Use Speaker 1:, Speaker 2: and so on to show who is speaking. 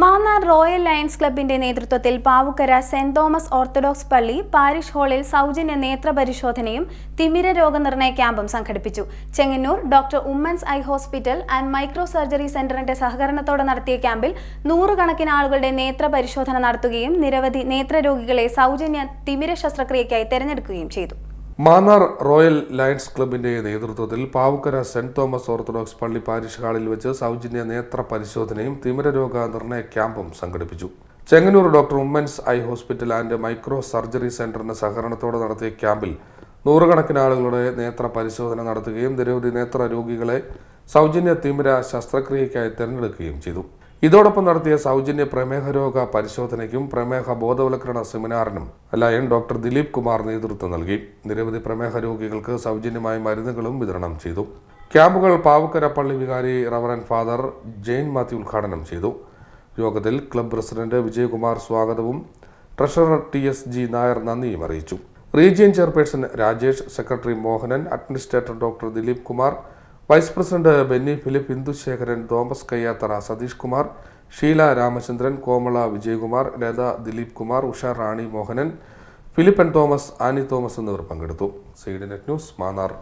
Speaker 1: Mannar royal lions ക്ലബിന്റെ നേതൃത്വത്തിൽ Pavukkara saint Thomas orthodox പള്ളി പാരിഷ് ഹാളിൽ സൗജന്യ നേത്ര പരിശോധനയും തിമിര രോഗനിർണയ ക്യാമ്പും സംഘടിപ്പിച്ചു. Chengannur doctor Oommen's eye hospital and micro surgery സെന്ററിന്റെ സഹകരണത്തോടെ നടത്തിയ ക്യാമ്പിൽ നൂറുകണക്കിന് ആളുകളുടെ നേത്ര പരിശോധന നടത്തുകയും നിരവധി നേത്രരോഗികളെ സൗജന്യ തിമിര ശസ്ത്രക്രിയയ്ക്കായി തെരഞ്ഞെടുക്കുകയും ചെയ്തു.
Speaker 2: മാന്നാർ റോയൽ ലയൺസ് ക്ലബിന്റെ നേതൃത്വത്തിൽ പാവുക്കര സെന്റ് തോമസ് ഓർത്തഡോക്സ് പള്ളി പാരിഷ് ഹാളിൽ വെച്ച് സൗജന്യ നേത്ര പരിശോധനയും തിമിരരോഗ നിർണയ ക്യാമ്പും സംഘടിപ്പിച്ചു. Chengannur doctor Oommen's eye hospital and micro surgery സെന്ററിന്റെ സഹകരണത്തോടെ നടത്തിയ ക്യാമ്പിൽ നൂറുകണക്കിന് ആളുകളുടെ നേത്ര പരിശോധന നടത്തുകയും നിരവധി നേത്ര രോഗികളെ സൗജന്യ തിമിര ശസ്ത്രക്രിയയ്ക്കായി തിരഞ്ഞെടുക്കുകയും ചെയ്തു. ഇതോടൊപ്പം നടത്തിയ സൗജന്യ പ്രമേഹ രോഗ പരിശോധനയ്ക്കും പ്രമേഹ ബോധവൽക്കരണ സെമിനാറിനും ലയൻ ഡോക്ടർ ദിലീപ് കുമാർ നേതൃത്വം നൽകി. നിരവധി പ്രമേഹ രോഗികൾക്ക് സൗജന്യമായ മരുന്നുകളും വിതരണം ചെയ്തു. ക്യാമ്പുകൾ പാവക്കര പള്ളി വികാരി റവറൻ ഫാദർ ജെയിൻ മാത്യു ഉദ്ഘാടനം ചെയ്തു. യോഗത്തിൽ ക്ലബ് പ്രസിഡന്റ് വിജയകുമാർ സ്വാഗതവും treasurer T S G Nair നന്ദിയും അറിയിച്ചു. Region chairperson Rajesh secretary Mohanan administrator doctor Dileep Kumar vice president Benny Philip Indusekharan Thomas Kayyathara Satheesh Kumar Sheela Ramachandran Komala Vijayakumar Latha Dileep Kumar Usha Rani Mohanan Philippan Thomas Annie Thomas എന്നിവർ പങ്കെടുത്തു. Seed net news Mannar.